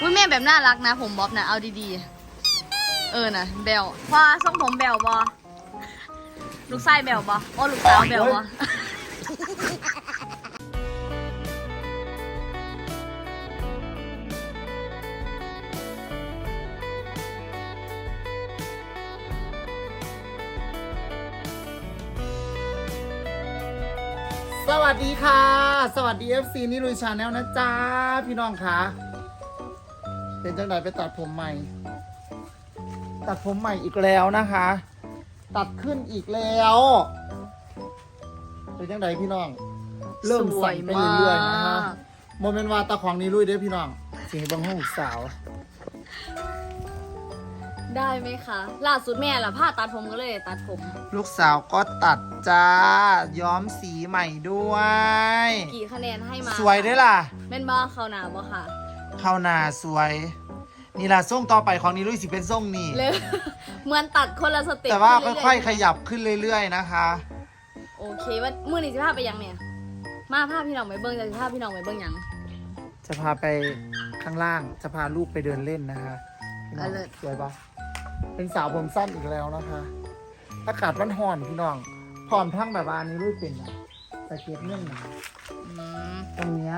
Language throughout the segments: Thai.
อุ้ยแม่แบบน่ารักนะ ผมบ๊อบนะเอาดีๆ เออนะเบลพอทรงผมเบลบอลูกไส้เบลบอโอ้ลูกสาวเบลบอสวัสดีค่ะ สวัสดี FC นี่ลุยชาแนลนะจ๊ะ พี่น้องคะ เป็นจังไดไปตัดผมใหม่ ตัดผมใหม่อีกแล้วนะคะ ตัดขึ้นอีกแล้วเป็นจังไดพี่น้อง เริ่มสั่นไปเรื่อยๆนะฮะโมเมนต์ว่าตาของนี้ลุยเด้อพี่น้องเสียงบังห้องสาว ได้ไหมคะ ล่าสุดแม่ละผ้าตัดผมก็เลยตัดผม ลูกสาวก็ตัดจ้า ย้อมสีใหม่ด้วย กี่คะแนนให้มาสวยด้วยล่ะ แม่นบอเขาหนาบอค่ะ เข้าหนาสวย นี่ล่ะส่งต่อไปของนี้ลุยสิเป็นส่งนี่ เลยเหมือนตัดคนละสเต็ปแต่ว่าขึ้นค่อยๆๆขยับขึ้นเรื่อยๆนะคะ โอเคว่ามือนี้จะพาไปยังเนี่ย มาพาพี่น้องไปเบิ้งจะพาพี่น้องไปเบิ้งหยัง จะพาไปข้างล่าง จะพาลูกไปเดินเล่นนะคะพี่น้องเอาเลย สวยปะเป็นสาวผมสั้นอีกแล้วนะคะ อากาศมันห่อนพี่น้องพร้อมทั้งแบบว่าอันนี้ลุยเป็นอะสะเก็ดเงินนะอืมตรงเนี้ย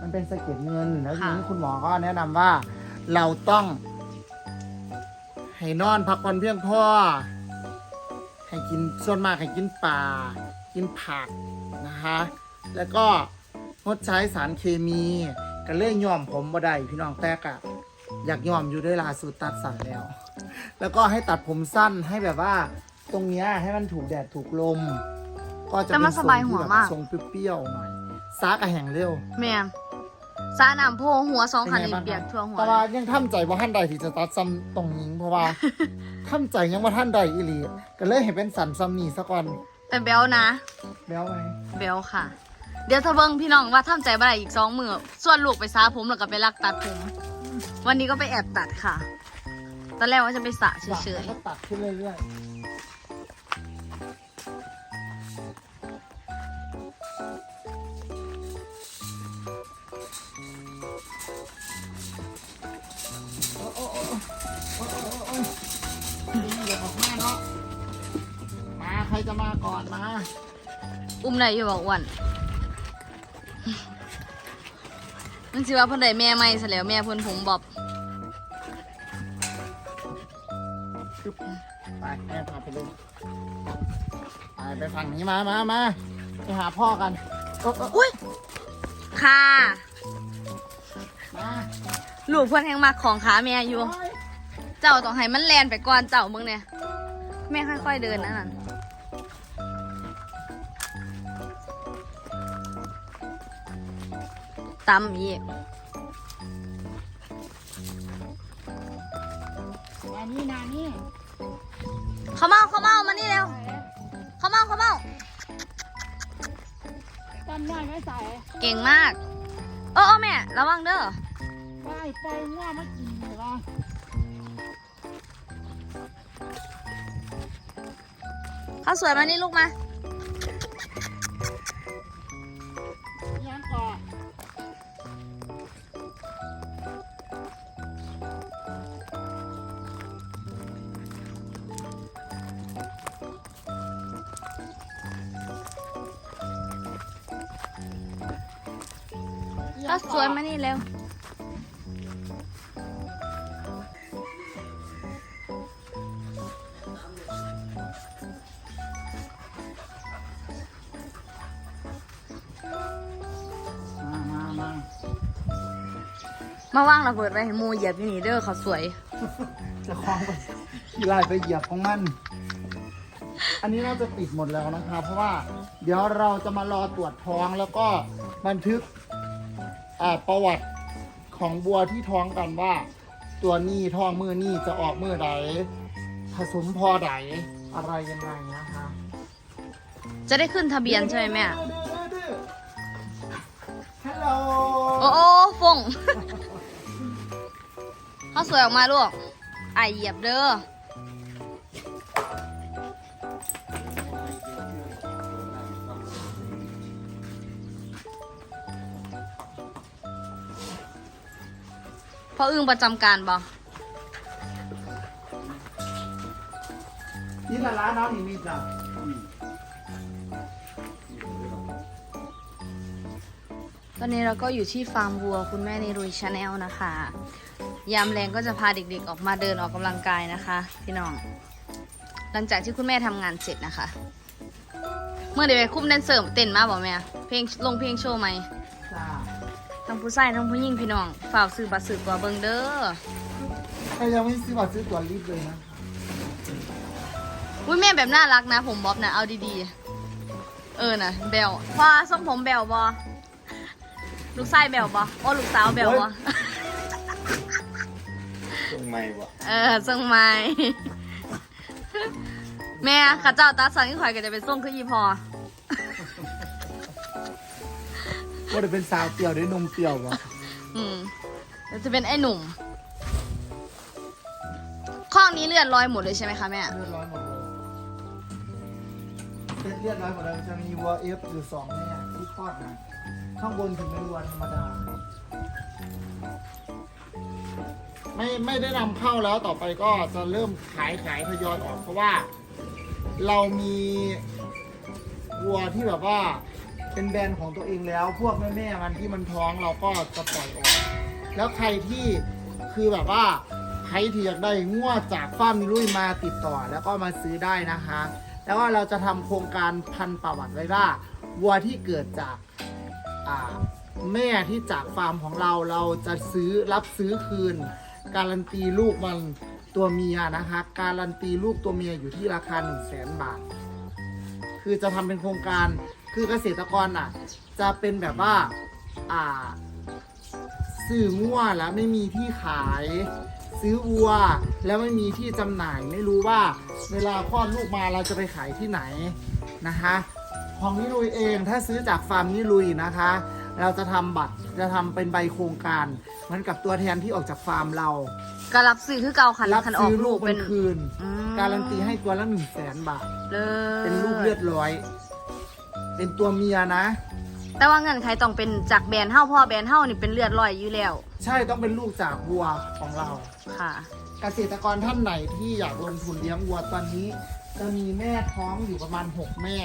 มันเป็นสะเก็ดเงินแล้วทีค่ะนี้คุณหมอก็แนะนำว่า เราต้อง ให้นอนพักผ่อนเพียงพอให้กินส่วนมากให้กินปลากินผักนะคะ แล้วก็งดใช้สารเคมีก็เลยย่อมผมบ่ได้พี่น้องแต่กะอยากย่อมอยู่ด้วยลาสูตรตัดสั่นแล้ว แล้วก็ให้ตัดผมสั้นให้แบบว่า ตรงเนี้ยให้มันถูกแดดถูกลม ก็จะแต่เป็มันนสทรงบายที่หัวแบบมาก ทรงเปรี้ยวๆหน่อย ซากระแห่งเร็วแม่นซาน้ำโพหัวสองคันนี่เปียกทั่วหัวแต่ว่ายังทำใจว่าท่านใดที่จะตัดซ้ำตรงนี้เพราะว่าทำใจยังว่าท่านใดอีหลีก็เลยเห็นเป็นสันซ้ำนี่ซะก่อนแต่เบลนะแบ้วไหมเบลค่ะ เดี๋ยวถ้าเบิ้งพี่น้องว่าทำใจบ่ได้อีกสองมือส่วนลูกไปซาผมแล้วก็ไปลักตัดผม วันนี้ก็ไปแอบตัดค่ะ ตอนแรกว่าจะไปสระเฉยแล้วก็ตัดขึ้นเรื่อยๆ โอ้โอ้โอ้โอ้โอ้โอ้โอ้นี่เดี๋ยวออกมาเนาะมาใครจะมาก่อนมาอุ้มไหนอยู่บอกอวันมันสิว่าเพิ่นได้แม่ใหม่ซะแล้วแม่เพ่นผมบอบปึ๊บไปแม่พาไปเลยไปไปฝั่งนี้มามามาไปหาพ่อกันโอ้โอ้อุ้ยค่ะ ลูกเพิ่นแหงมักของขาแม่อยู่โอ้ยเจ้าต้องให้มันแลนไปก่อนเจ้ามึงเนี่ยแม่ค่อย ๆเดินนะนั่นตำอีกมานี่นานี่เขาเมาเขาเมามานี่เร็วเขาเมาเขาเมาตั้นน้อยไม่ใส่เก่งมาก เออเออแม่ ระวังเด้อ ไปไปง่วมากินเลยวะข้าวสวยมานี่ลูกมา มาว่างระเบิดไว้ให้หมูเหยียบอยู่นี่เด้อข้าวสวย จะคล้องไปกีฬายไปเหยียบของมัน อันนี้เราจะปิดหมดแล้วนะครับ เพราะว่า เดี๋ยวเราจะมารอตรวจท้องแล้วก็บันทึกอ่าประวัติของบัวที่ท้องกันว่า ตัวนี้ท้องมือนี่จะออกมือใดผสมพอใดอะไรยังไงนะคะจะได้ขึ้นทะเบียนใช่ไหมแม่ฮัลโหล โอ้โอ้ฟง ข้าวสวยออกมาลูกไอเหยียบเด้อพพ่ออึ้งประจำการบ่นี่ละร้านน้ำนี่มีจ้ะตอนนี้เราก็อยู่ที่ฟาร์มวัวคุณแม่ในรุยชาแนลนะคะ ยามแรงก็จะพาเด็กๆออกมาเดินออกกำลังกายนะคะ พี่น้อง หลังจากที่คุณแม่ทำงานเสร็จนะคะ เมื่อเดี๋ยวไปคุ้มแดนเซอร์เต้นมาบอกแม่เพลงลงเพลงโชว์ไหมจ้าทั้งผู้ชายทั้งผู้หญิงพี่น้องฝ่ากซื้อบัตรซื้อตัวเบิงเด้อใครยังไม่ซื้อบัตรซื้อตั๋วรีบเลยนะอุ้ยแม่แบบน่ารักนะ ผมบ๊อบนะเอาดีๆ เออนะเบลพ่อทรงผมเบลบอลูกชายเบลบอโอ้ลูกสาวเบลบอ ตรงไม่บ่เออทรงไม้แม่ข้าเจ้าตาสังที่ข่อยก็จะเป็นทรงคืออีพอว่าจะเป็นสาวเปรี้ยวหรือนมเปรี้ยววะอืมเดี๋ยวจะเป็นไอ้หนุ่มข้องนี้เลือดลอยหมดเลยใช่ไหมคะแม่เลือดร้อยหมดเลยเป็นเลือดร้อยหมดเลยจะมีวัวเอฟอยู่สองแม่ที่คลอดนะข้างบนถึงเป็นวัวธรรมดา ไม่ไม่ได้นำเข้าแล้วต่อไปก็จะเริ่มขายขายทยอยออก เพราะว่าเรามีวัวที่แบบว่าเป็นแบรนด์ของตัวเองแล้ว พวกแม่แม่ๆมันที่มันท้องเราก็จะปล่อยออก แล้วใครที่คือแบบว่าใครที่อยากได้งวจากฟาร์มนิลุยมาติดต่อ แล้วก็มาซื้อได้นะคะ แล้วก็เราจะทำโครงการพันประวัติไว้ว่าวัวที่เกิดจากอ่าแม่ที่จากฟาร์มของเราเราจะซื้อรับซื้อคืน การันตีลูกมันตัวเมียนะคะ การันตีลูกตัวเมียอยู่ที่ราคา1 0 0 0 0แสนบาท คือจะทำเป็นโครงการคือเกษตรกรอะ จะเป็นแบบว่าอ่าซื้องัวแล้วไม่มีที่ขาย ซื้อวัวแล้วไม่มีที่จำหน่าย ไม่รู้ว่าเวลาคลอดลูกมาเราจะไปขายที่ไหนนะคะของนิลุยเองถ้าซื้อจากฟาร์มนิลุยนะคะ เราจะทำบัตรจะทำเป็นใบโครงการ เหมือนกับตัวแทนที่ออกจากฟาร์มเรา ก็รับซื้อคือเก่าคันรับคันออกซื้อลูลูกกเป็เป็นนคืน อืมการันตีให้ตัวละหนึ่งแสนบาท เลยเป็นลูกเลือดร้อย เป็นตัวเมียนะ แต่ว่าเงินใครต้องเป็นจากแบรนด์เฮ้าพ่อแบรนด์เฮ้านี่เป็นเลือดลอยอยู่แล้วใช่ต้องเป็นลูกจากวัวของเรา ค่ะ เกษตรกรท่านไหนที่อยากลงทุนเลี้ยงวัวตอนนี้ จะมีแม่ท้องอยู่ประมาณ 6 แม่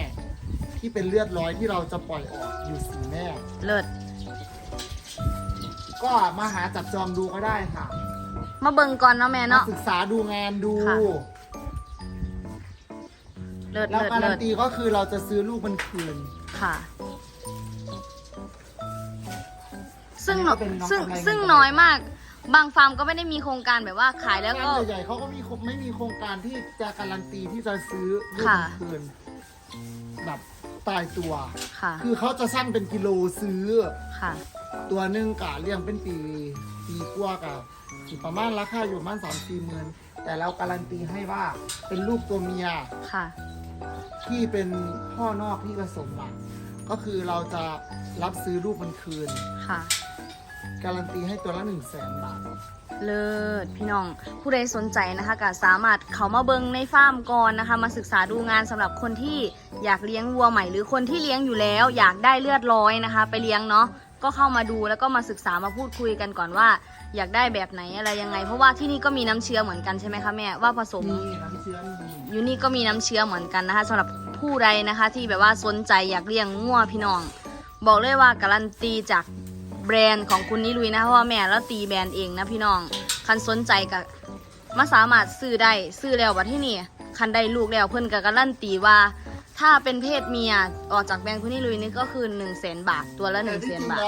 ที่เป็นเลือดร้อยที่เราจะปล่อยออกอยู่สี่แม่ เลิศก็มาหาจับจองดูก็ได้ค่ะมาเบิ่งก่อนเนาะแม่มาเนาะ ศึกษาดูงานดู ค่ะ เลิศแล้วเลิศการัเลินศตีก็คือเราจะซื้อลูกมันคืน ค่ะ ซึ่งอันนี้ก็เป็นน้องซึ่งกำไรซึ่งเงินน้อยมาก บางฟาร์มก็ไม่ได้มีโครงการแบบว่าขายแล้วก็ งานใหญ่ๆเขาก็มีโคไม่มีโครงการที่จะการันตีที่จะซื้อลูกค่ะ มันคืนแบบ ตายตัว ค่ะ คือเขาจะสั่งเป็นกิโลซื้อ ค่ะ ตัวหนึ่งกะเลี้ยงเป็นปี ปีกว่ากะสิประมาณราคาอยู่ประมาณสามสี่หมื่นแต่เราการันตีให้ว่าเป็นลูกตัวเมียค่ะ ที่เป็นพ่อนอกที่ผสมมาก็คือเราจะรับซื้อลูกมันคืน ค่ะ การันตีให้ตัวละหนึ่งแสนบาท เลิศพี่น้อง ผู้ใดสนใจนะคะก็สามารถเขามาเบิงในฟาร์มก่อนนะคะ มาศึกษาดูงานสำหรับคนที่อยากเลี้ยงวัวใหม่ หรือคนที่เลี้ยงอยู่แล้ว อยากได้เลือดร้อยนะคะ ไปเลี้ยงเนาะก็เข้ามาดูแล้วก็มาศึกษามาพูดคุยกันก่อนว่า อยากได้แบบไหนอะไรยังไง เพราะว่าที่นี่ก็มีน้ำเชื้อเหมือนกันใช่ไหมคะแม่ว่าผสม มีน้ำเชื้อมีอยู่นี่ก็มีน้ำเชื้อเหมือนกันนะคะสำหรับผู้ใดนะคะ ที่แบบว่าสนใจอยากเลี้ยงงัวพี่น้อง บอกเลยว่าการันตีจาก แบรนด์ของคุณนิลุยนะเพราะว่าแม่แล้วตีแบรนด์เองนะพี่น้อง คันสนใจกับมาสามารถซื้อได้ซื้อแล้วว่าที่นี่คันได้ลูกแล้วเพิ่นกับการันตีว่า ถ้าเป็นเพศเมียออกจากแบรนด์คุณนิลุยนี่ก็คือ1นึ่งแสนบาทตัวละ1นึ่งแสนบาท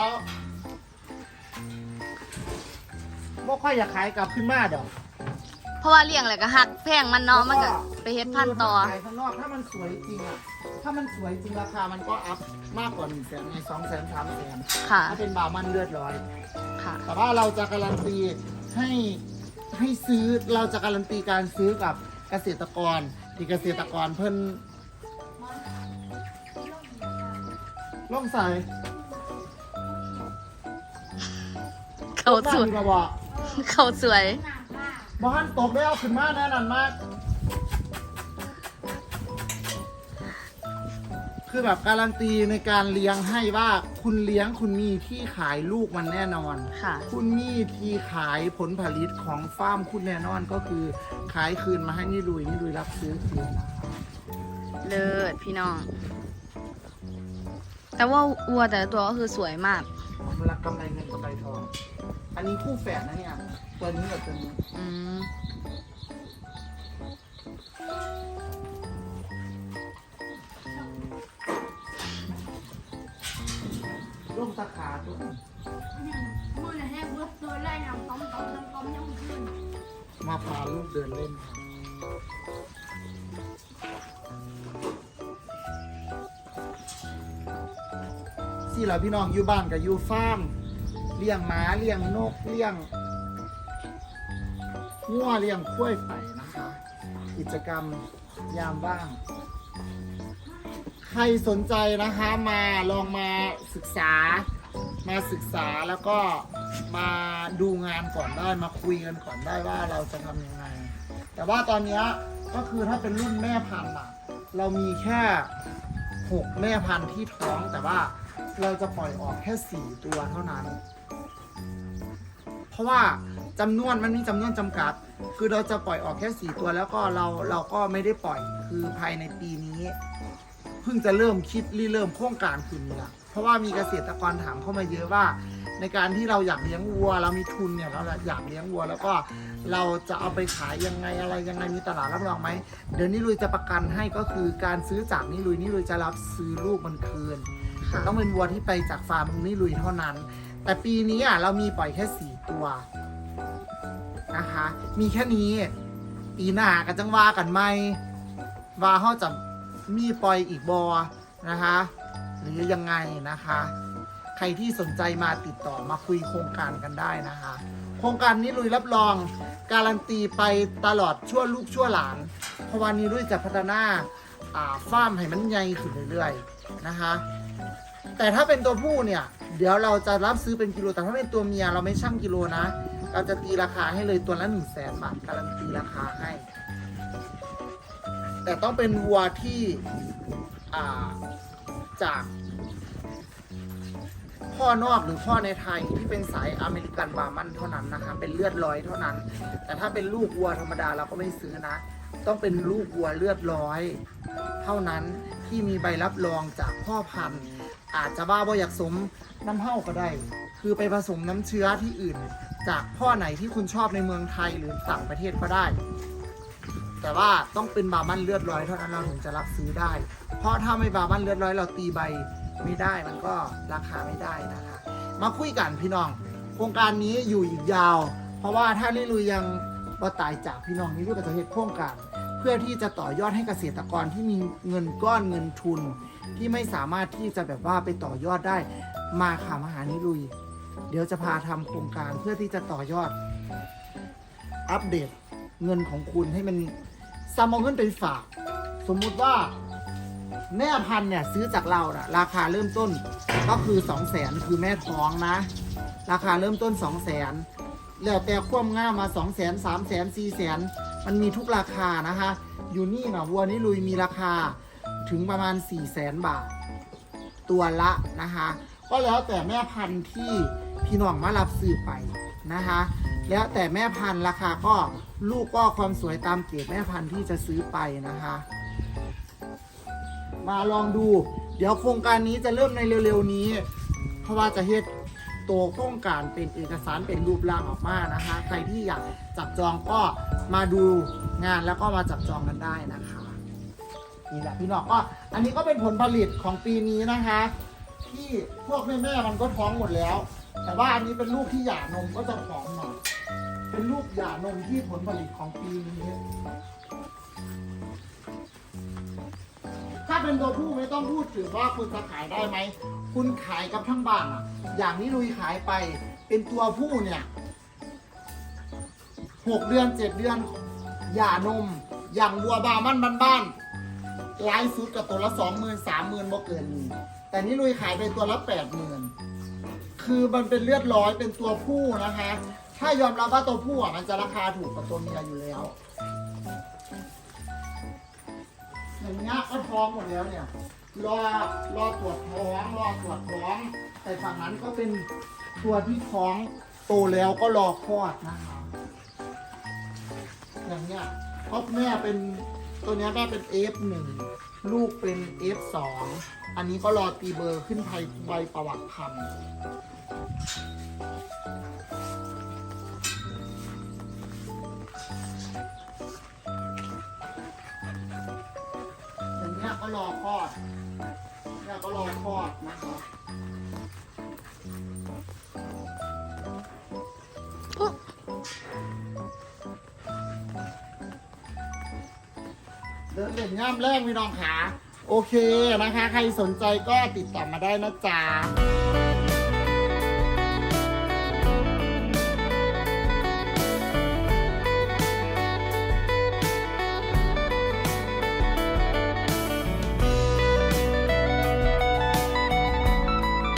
บ่ค่อยอยากขายกลับขึ้นมาเดี๋ยวเพ ราะว่าเลี้ยงอะไรก็หักแพงมันเนาะมันก็ไปเฮ็ดพันธุ์ต่อ ขายข้างนอกถ้ามันสวยจริงอะถ้ามันสวยจริงราคามันก็อัพมากกว่าหนึ่งแสนไงสองแสนสามแสนค่ะ ถ้าเป็นบามันเลือดร้อย ค่ะ แต่ว่าเราจะการันตีให้ให้ซื้อเราจะการันตีการซื้อกับเกษตรกรที่เกษตรกรเพิ่นล่องใส่เขาสวย บ้นมีระบอกเขาสวย บ้านตกได้เอาขึ้นมาแน่นอนมากคคือแบบการันตีในการเลี้ยงให้ว่าคุณเลี้ยงคุณมีที่ขายลูกมันแน่นอน ค่ะ คุณมีที่ขายผลผลิตของฟาร์มคุณแน่นอนก็คือขายคืนมาให้นี่ลุยนี่ลุยรับซื้อคืนนะคะเลิศพี่น้อง แต่ว่าวัวแต่ละตัวก็คือสวยมาก เวลากำไรเงินกำไรทอง อันนี้คู่แฝดนะเนี่ยตัวนี้กับตัวนี้อืมลูกสาขาตัวนี้มือน่ะแห้งเบิดตัวไล่น้ำต้มต้มต้มต้มยังขึ้นมาพาลูกเดินเล่นครับสี่เหล่าพี่น้องอยู่บ้านกับอยู่ฟาร์ม เลี้ยงหมาเลี้ยงนกเลี้ยงงัวเลี้ยงข้วยไปนะคะ กิจกรรมยามว่าง ใครสนใจนะคะมาลองมาศึกษา มาศึกษาแล้วก็มาดูงานก่อนได้มาคุยกันก่อนได้ว่าเราจะทำยังไง แต่ว่าตอนนี้ก็คือถ้าเป็นรุ่นแม่พันธุ์อะเรามีแค่หกแม่พันธุ์ที่ท้องแต่ว่าเราจะปล่อยออกแค่สี่ตัวเท่านั้น เพราะว่าจำนวนมันมีจำนวนจำกัด คือเราจะปล่อยออกแค่สี่ตัวแล้วก็เราเราก็ไม่ได้ปล่อยคือภายในปีนี้ เพิ่งจะเริ่มคิดริเริ่มโครงการขึ้นนี่ละเพราะว่ามีเกษตรกรถามเข้ามาเยอะว่า ในการที่เราอยากเลี้ยงวัว เรามีทุนเนี่ยเราอยากเลี้ยงวัว แล้วก็เราจะเอาไปขายยังไงอะไรยังไงมีตลาดรับรองไหมเดี๋ยวนี้ลุยจะประกันให้ก็คือการซื้อจากนี่ลุยนี่ลุยจะรับซื้อลูกมันคืนแต่ต้องเป็นวัวที่ไปจากฟาร์มนี่ลุยเท่านั้น แต่ปีนี้อะเรามีปล่อยแค่สี่ตัวนะคะ มีแค่นี้ ปีหน้าก็จังว่ากันไหมว่าเขาจะมีปล่อยอีกบอนะคะ หรือยังไงนะคะ ใครที่สนใจมาติดต่อมาคุยโครงการกันได้นะคะ โครงการนี้ลุยรับรองการันตีไปตลอดชั่วลูกชั่วหลาน เพราะวันนี้ลุยจะพัฒนาอ่าฟาร์มให้มันใหญ่ขึ้นเรื่อยๆนะคะ แต่ถ้าเป็นตัวผู้เนี่ย เดี๋ยวเราจะรับซื้อเป็นกิโลแต่ถ้าเป็นตัวเมียเราไม่ชั่งกิโลนะ เราจะตีราคาให้เลยตัวละหนึ่งแสนบาทการันตีราคาให้ แต่ต้องเป็นวัวที่จากพ่อนอกหรือพ่อในไทยที่เป็นสายอเมริกันบามันเท่านั้นนะคะ เป็นเลือดร้อยเท่านั้น แต่ถ้าเป็นลูกวัวธรรมดาเราก็ไม่ซื้อนะ ต้องเป็นลูกวัวเลือดร้อย เท่านั้นที่มีใบรับรองจากพ่อพันธุ์ อาจจะว่าบ่อยากสมน้ำเห่าก็ได้ คือไปผสมน้ำเชื้อที่อื่น จากพ่อไหนที่คุณชอบในเมืองไทยหรือต่างประเทศก็ได้ แต่ว่าต้องเป็นบามันเลือดร้อยเท่านั้นเราถึงจะรับซื้อได้ เพราะถ้าไม่บามันเลือดร้อยเราตีใบไม่ได้มันก็ราคาไม่ได้นะคะ มาคุยกันพี่น้อง โครงการนี้อยู่อีกยาว เพราะว่าถ้าลิลุยยังบ่ตายจากพี่น้องนี่ลุยก็จะเฮ็ดโครงการ เพื่อที่จะต่อยอดให้เกษตรกรที่มีเงินก้อนเงินทุน ที่ไม่สามารถที่จะแบบว่าไปต่อยอดได้มาค่ะมาหานิลุย เดี๋ยวจะพาทำโครงการเพื่อที่จะต่อยอด อัปเดตเงินของคุณให้มันซ้ำเอาเงินไปฝาก สมมุติว่าแม่พันธุ์เนี่ยซื้อจากเรานะราคาเริ่มต้นก็คือ2 0 0แสนคือแม่ท้องนะ ราคาเริ่มต้น2 0 0แสนแล้วแต่ควมง่ามา2 0 0แสน3 0 0แสน4แสนมันมีทุกราคานะคะ อยู่นี่นะวัวนี่ลุยมีราคา ถึงประมาณ 4 0 0แสนบาท ตัวละนะคะ ก็แล้วแต่แม่พันธุ์ที่พี่น้องมารับซื้อไปนะคะ แล้วแต่แม่พันธุ์ราคาก็ลูกก็ความสวยตามเกรดแม่พันธุ์ที่จะซื้อไปนะคะ มาลองดู เดี๋ยวโครงการนี้จะเริ่มในเร็วๆนี้ เพราะว่าจะเฮ็ดตัวโครงการเป็นเอกสารเป็นรูปร่างออกมานะคะ ใครที่อยากจับจองก็มาดูงานแล้วก็มาจับจองกันได้นะคะ นี่แหละพี่น้องก็อันนี้ก็เป็นผลผลิตของปีนี้นะคะ ที่พวกแม่ๆมันก็ท้องหมดแล้ว แต่ว่าอันนี้เป็นลูกที่หย่านมก็จะผอมหน่อยเป็นลูกหย่านมที่ผลผลิตของปีนี้ ถ้าเป็นตัวผู้ไม่ต้องพูดถึงว่าคุณจะขายได้ไหมคุณขายกับทั้งบ้านอะอย่างนี้ลุยขายไป เป็นตัวผู้เนี่ยหกเดือนเจ็ดเดือนหย่านมอย่างวัวบามันบ้านๆ ไลฟ์สุดกับตัวละสองหมื่นสามหมื่นบ่เกินนี้แต่นี่ลุยขายไปตัวละแปดหมื่นคือมันเป็นเลือดร้อยเป็นตัวผู้นะคะ ถ้ายอมรับว่าตัวผู้อะมันจะราคาถูกกว่าตัวเมียอยู่แล้วอย่างเงี้ยก็ท้องหมดแล้วเนี่ยรอรอตรวจท้องรอตรวจท้องแต่ฝั่งนั้นก็เป็นตัวที่ท้องโตแล้วก็รอคลอดนะคะอย่างเนี้ยเพราะแม่เป็น ตัวนี้ยแม่เป็น F1 ลูกเป็น F2 อันนี้ก็รอตีเบอร์ขึ้นไทยใบประวัติพัน เดินเล่นย่ามแรกพี่น้องขาโอเคนะคะ ใครสนใจก็ติดต่อมาได้นะจ๊ะ